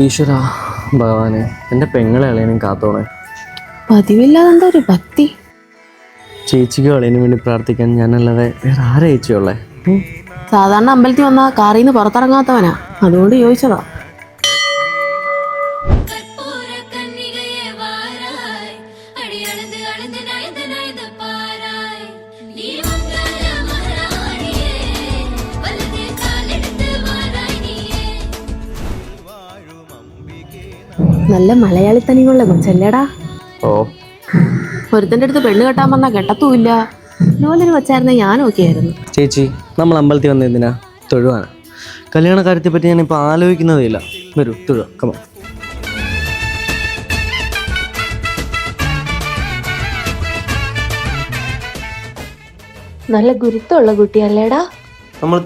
ഈശ്വര ഭഗവാനെ എന്റെ പെങ്ങളെ അളിയനും കാത്തോണേ. പതിവില്ലാതെ ഒരു ഭക്തി. ചേച്ചിക്ക് അളിയനും വേണ്ടി പ്രാർത്ഥിക്കാൻ ഞാനല്ലാതെ വേറെ ആരാ ചേച്ചിയുള്ളേ സാധാരണ അമ്പലത്തിൽ വന്ന കാറിൽ നിന്ന് പുറത്തിറങ്ങാത്തവനാ. അതുകൊണ്ട് ചോദിച്ചതാ. അടിയളന്ന് അളന്ന് നയന്തന നല്ല മലയാളി തനിയുള്ള കൊച്ചല്ലേടാ. ഓ. ഒരുത്തന്റെ അടുത്ത് പെണ്ണ് കെട്ടാൻ പറഞ്ഞാൽ കെട്ടത്തുമില്ല. നോലൊരു കൊച്ചായിരുന്ന ഞാൻ നോക്കിയായിരുന്നു ചേച്ചി നമ്മൾ അമ്പലത്തിൽ വന്ന എന്തിനാ? തൊഴുവാണ്. കല്യാണ കാര്യത്തെ പറ്റി ഞാൻ ഇപ്പൊ ആലോചിക്കുന്നതേ ഇല്ല. വരൂ തൊഴുക കമ നല്ല ഗുരുത്തമുള്ള കുട്ടിയല്ലേടാ? നമ്മൾ